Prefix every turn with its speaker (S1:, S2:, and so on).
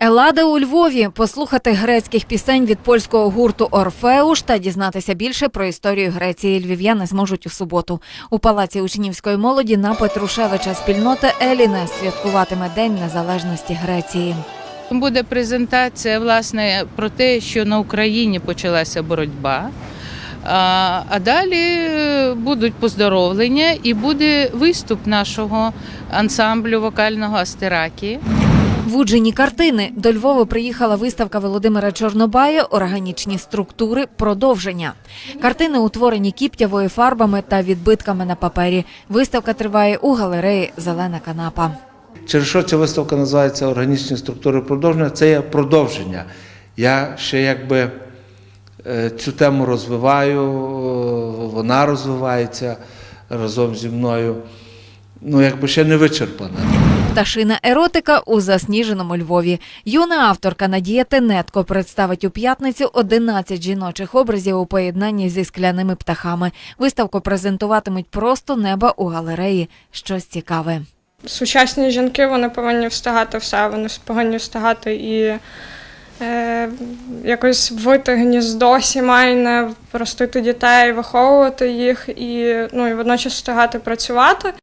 S1: Елада у Львові послухати грецьких пісень від польського гурту Орфеуш та дізнатися більше про історію Греції. Львів'яни зможуть у суботу. У палаці учнівської молоді на Петрушевича спільнота Еліне святкуватиме День Незалежності Греції.
S2: Буде презентація власне про те, що на Україні почалася боротьба. А а далі е, будуть поздоровлення і буде виступ нашого ансамблю вокального Астеракі.
S1: Вуджені картини до Львова приїхала виставка Володимира Чорнобая Органічні структури продовження. Картини утворені кіптявою фарбами та відбитками на папері. Виставка триває у галереї Зелена канапа.
S3: Через що ця виставка називається Органічні структури продовження? Це є продовження. Я ще якби е, цю тему розвиваю, вона розвивається разом зі мною. Ну, якби ще не вичерпана.
S1: Пташина еротика у засніженому Львові. Юна авторка Надія Тенетко представить у п'ятницю 11 жіночих образів у поєднанні зі скляними птахами. Виставку презентуватимуть просто неба у галереї. Щось цікаве.
S4: сучасні жінки вони повинні встигати все, вони повинні встигати і е, якось вити гніздо сімейне, ростити дітей, виховувати їх і, ну, і водночас встигати працювати.